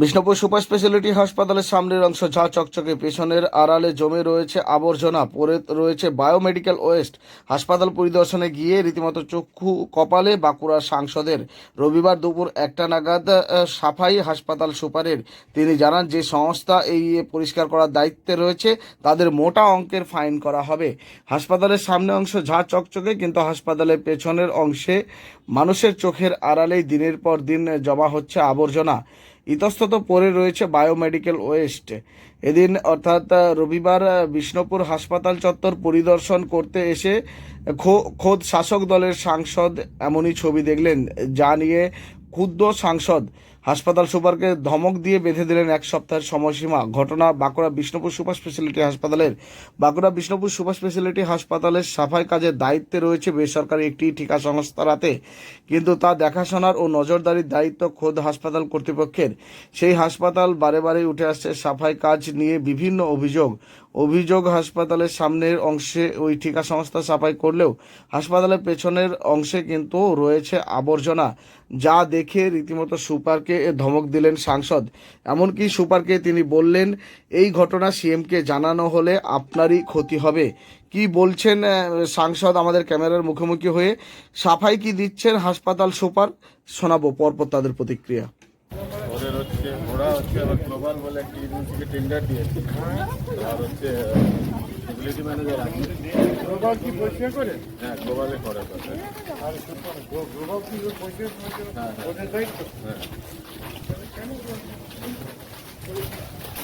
Bishnupur super speciality হাসপাতালের সামনের অংশ ঝা চকচকে পেছনের আড়ালে জমে রয়েছে আবর্জনা, পড়ে রয়েছে বায়োমেডিক্যাল ওয়েস্ট। হাসপাতাল পরিদর্শনে গিয়ে রীতিমতো চক্ষু কপালে বাঁকুড়ার সাংসদের। রবিবার দুপুর একটা নাগাদ সাফাই হাসপাতাল সুপারের তিনি জানান যে সংস্থা এই পরিষ্কার করার দায়িত্বে রয়েছে, তাদের মোটা অঙ্কের ফাইন করা হবে। হাসপাতালের সামনে অংশ ঝা চকচকে, কিন্তু হাসপাতালের পেছনের অংশে মানুষের চোখের আড়ালেই দিনের পর দিন জমা হচ্ছে আবর্জনা। ইতস্তত পরে রয়েছে বায়োমেডিক্যাল ওয়েস্ট। এদিন অর্থাৎ রবিবার বিষ্ণুপুর হাসপাতাল চত্বর পরিদর্শন করতে এসে খোদ শাসক দলের সাংসদ এমনই ছবি দেখলেন, যা নিয়ে ক্ষুদ্র সাংসদ হাসপাতাল সুপারকে ধমক দিয়ে বেঁধে দিলেন এক সপ্তাহের সময়সীমা। ঘটনা বাঁকুড়া বিষ্ণুপুর সুপার স্পেশালিটি হাসপাতালের। বাঁকুড়া বিষ্ণুপুর সুপার স্পেশালিটি হাসপাতালের সাফাই কাজের দায়িত্বে রয়েছে বেসরকারি একটি ঠিকা সংস্থার হাতে কিন্তু তা দেখাশোনার ও নজরদারির দায়িত্ব খোদ হাসপাতাল কর্তৃপক্ষের। সেই হাসপাতাল বারে বারে উঠে আসছে সাফাই কাজ নিয়ে বিভিন্ন অভিযোগ। অভিযোগ হাসপাতালের সামনের অংশে ওই ঠিকা সংস্থা সাফাই করলেও হাসপাতালের পেছনের অংশে কিন্তু রয়েছে আবর্জনা। যা দেখে রীতিমতো সুপারকে ধমক দিলেন সাংসদ। এমনকি সুপারকে তিনি বললেন, এই ঘটনা সিএমকে জানানো হলে আপনারই ক্ষতি হবে। কি বলছেন সাংসদ আমাদের ক্যামেরার মুখোমুখি হয়ে? সাফাই কি দিচ্ছেন হাসপাতাল সুপার? শোনাবো পরপর তাদের প্রতিক্রিয়া। হচ্ছে আবার গ্লোবাল বলে একটি এজেন্সিকে টেন্ডার দিয়েছে। আর হচ্ছে ফেসিলিটি ম্যানেজার আছে গ্লোবাল কি পরিষ্কার করে? হ্যাঁ গ্লোবালে করে কথা। আর গ্লোবাল কি পরিষ্কার হ্যাঁ, হ্যাঁ। দায়িত্ব। হ্যাঁ।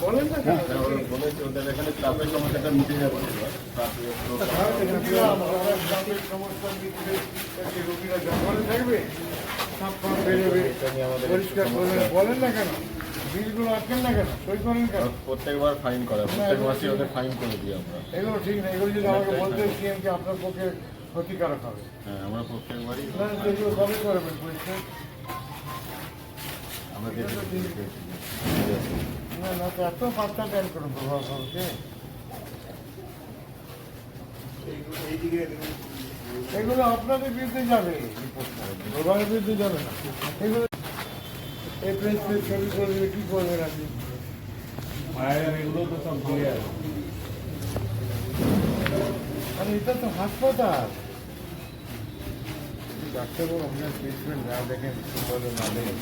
বলেন না? হ্যাঁ, বলেছে ওদের এখানে ট্রাফিক সমস্যাটা মিটে যাবে। গ্রামের সমস্যা একটি রোগীরা জঙ্গলে থাকবে সাপ ফাপ বেরোবে পরিষ্কার বলেন না কেন? বিলগুলো আটকেন না কেন? সই করেন কেন? প্রত্যেকবার ফাইন করে প্রত্যেক মাসে ওদের ফাইন করে দিই আমরা। এগুলো ঠিক না এগুলো যদি আমাকে বলতে সিএমকে আপনার পক্ষে ক্ষতিকারক হবে। হ্যাঁ আমরা প্রত্যেকবারই এগুলো কবে করবেন পরিষ্কার আমরা না না তো এত পাত্তা দেন করুন প্রভাব এগুলো আপনাদের বিরুদ্ধে যাবে। প্রভাবের বিরুদ্ধে যাবে না। এগুলো এই প্রেস প্রেস ছবি করে দিলে করবেন আপনি এগুলো তো সব দিয়ে আরে এটা তো হাসপাতাল। ডাক্তারবাবু আপনার ট্রিটমেন্ট না দেখেন বলে না দেখেন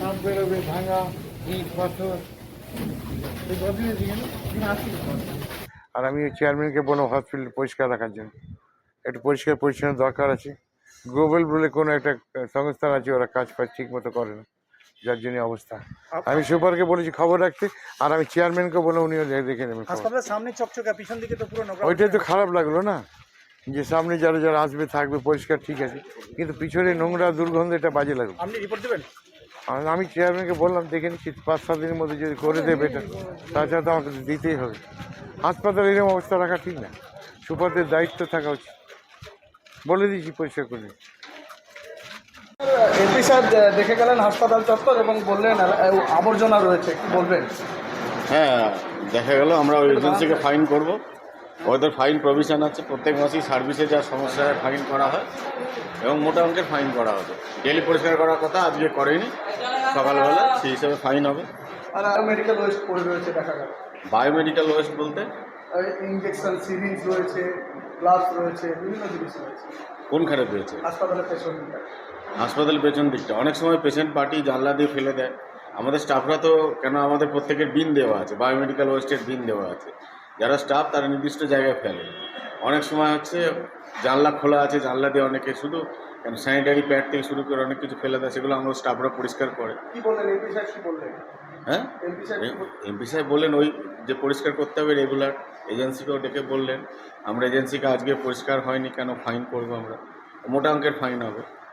সাপ বেরোবে ভাঙা ইট পাথর। এই বদলে দিকে আর আমি চেয়ারম্যানকে বললাম হসপিটাল পরিষ্কার রাখার জন্য। একটু পরিষ্কার পরিচ্ছন্ন দরকার আছে। গ্লোবাল বলে কোনো একটা সংস্থা আছে ওরা কাজ ফাজ ঠিক মতো করে না। যার জন্য অবস্থা। আমি সুপারকে বলেছি খবর রাখতে আর আমি চেয়ারম্যানকে বলে উনিও দেখে নেবেন হাসপাতালের সামনে চকচকা পিছন দিকে তো পুরো ওইটাই তো খারাপ লাগল না? যে সামনে যারা যারা আসবে থাকবে পরিষ্কার ঠিক আছে। কিন্তু পিছনে নোংরা দুর্গন্ধ এটা বাজে লাগল। আপনি রিপোর্ট দেবেন? আমি চেয়ারম্যানকে বললাম দেখে নিচ্ছি পাঁচ সাত দিনের মধ্যে যদি করে দেবে এটা তাছাড়া তো আমাকে দিতেই হবে। হাসপাতালে এরকম অবস্থা রাখা ঠিক না। সুপারদের দায়িত্ব থাকা উচিত। বলে দিয়েছি পরিষ্কার করে। এমপি স্যার দেখে গেলেন হাসপাতাল চত্বর এবং বললেন আবর্জনা রয়েছে বলবেন? হ্যাঁ দেখা গেল আমরা ওই এজেন্সিকে ফাইন করব। ওদের ফাইন প্রভিশন আছে প্রত্যেক মাসেই সার্ভিসে যা সমস্যা হয় ফাইন করা হয় এবং মোটা অঙ্কের ফাইন করা হবে। ডেলি পরিষ্কার করার কথা আজকে করেনি সকালবেলা সেই হিসাবে ফাইন হবে। আর মেডিকেল ওয়েস্ট পড়ে রয়েছে দেখা গেল। বায়োমেডিক্যাল ওয়েস্ট বলতে? ইঞ্জেকশন সিরিঞ্জ রয়েছে গ্লাভস রয়েছে বিভিন্ন জিনিস রয়েছে। কোনখানে পেয়েছে? হাসপাতালের পেছন দিকটা। অনেক সময় পেশেন্ট পার্টি জানলা দিয়ে ফেলে দেয়। আমাদের স্টাফরা তো কেন আমাদের প্রত্যেকের বিন দেওয়া আছে? বায়োমেডিক্যাল ওয়েস্টের বিন দেওয়া আছে। যারা স্টাফ তারা নির্দিষ্ট জায়গায় ফেলে। অনেক সময় হচ্ছে জানলা খোলা আছে জানলা দিয়ে অনেকে শুধু কেন স্যানিটারি প্যাড থেকে শুরু করে অনেক কিছু ফেলে দেয় সেগুলো আমরা স্টাফরা পরিষ্কার করে। কি বললেন? এমপি স্যার কি বললেন? হ্যাঁ? এমপি সাহেব বললেন ওই যে পরিষ্কার করতে হবে রেগুলার এজেন্সিকেও ডেকে বললেন, আমরা এজেন্সিকে আজকে পরিষ্কার হয়নি কেন? ফাইন করব আমরা। মোটা অঙ্কের ফাইন হবে।